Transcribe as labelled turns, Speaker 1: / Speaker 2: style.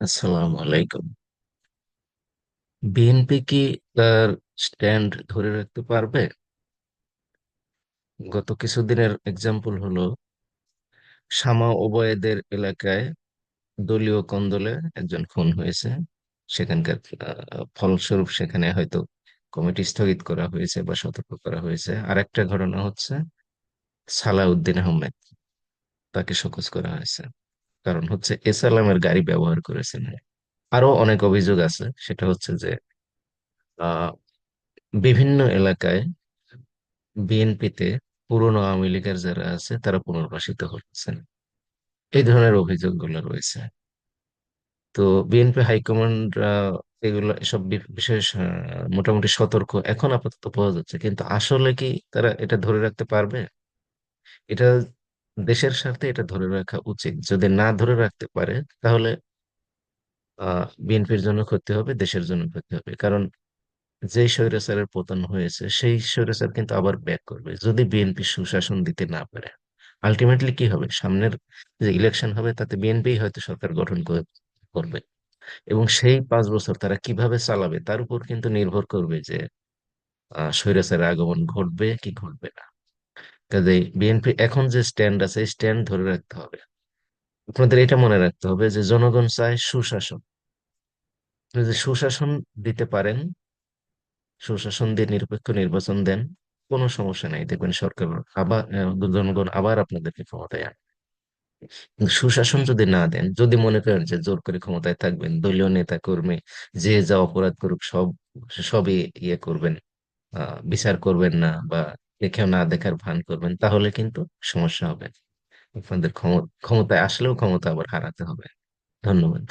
Speaker 1: আসসালামু আলাইকুম। বিএনপি কি তার স্ট্যান্ড ধরে রাখতে পারবে? গত কিছুদিনের এক্সাম্পল হলো, শামা ওবায়েদের এলাকায় দলীয় কন্দলে একজন খুন হয়েছে। সেখানকার ফলস্বরূপ সেখানে হয়তো কমিটি স্থগিত করা হয়েছে বা সতর্ক করা হয়েছে। আরেকটা ঘটনা হচ্ছে সালাউদ্দিন আহমেদ, তাকে শোকজ করা হয়েছে। কারণ হচ্ছে এর গাড়ি ব্যবহার করেছেন আরও অনেক অভিযোগ আছে, সেটা হচ্ছে যে বিভিন্ন এলাকায় বিএনপিতে পুরনো আওয়ামী লীগের যারা আছে, তারা পুনর্বাসিত হচ্ছেন। এই ধরনের অভিযোগগুলো রয়েছে। তো বিএনপি হাইকমান্ড এগুলো এসব বি- বিষয়ে স- মোটামুটি সতর্ক এখন আপাতত পাওয়া যাচ্ছে। কিন্তু আসলে কি তারা এটা ধরে রাখতে পারবে? এটা দেশের স্বার্থে এটা ধরে রাখা উচিত। যদি না ধরে রাখতে পারে, তাহলে বিএনপির জন্য ক্ষতি হবে, দেশের জন্য ক্ষতি হবে। কারণ, যেই স্বৈরাচারের পতন হয়েছে, সেই স্বৈরাচার কিন্তু আবার ব্যাক করবে, যদি বিএনপি সুশাসন দিতে না পারে। আলটিমেটলি কি হবে? সামনের যে ইলেকশন হবে, তাতে বিএনপি হয়তো সরকার গঠন করে- করবে। এবং সেই পাঁচ বছর তারা কীভাবে চালাবে, তার উপর কিন্তু নির্ভর করবে যে স্বৈরাচারের আগমন ঘটবে কি ঘটবে না। কাজেই বিএনপি এখন যে স্ট্যান্ড আছে স্ট্যান্ড ধরে রাখতে হবে। আপনাদের এটা মনে রাখতে হবে যে জনগণ চায় সুশাসন। যদি সুশাসন দিতে পারেন, সুশাসন দিয়ে নিরপেক্ষ নির্বাচন দেন, কোনো সমস্যা নাই। দেখবেন সরকার আবার জনগণ আবার আপনাদেরকে ক্ষমতায় আনবে। সুশাসন যদি না দেন, যদি মনে করেন যে জোর করে ক্ষমতায় থাকবেন, দলীয় নেতা কর্মী, যে যা অপরাধ করুক, সব, সবই ইয়ে করবেন বিচার করবেন না বা দেখেও না দেখার ভান করবেন, তাহলে কিন্তু সমস্যা হবে। আপনাদের ক্ষম- ক্ষমতায় আসলেও ক্ষমতা আবার হারাতে হবে। ধন্যবাদ।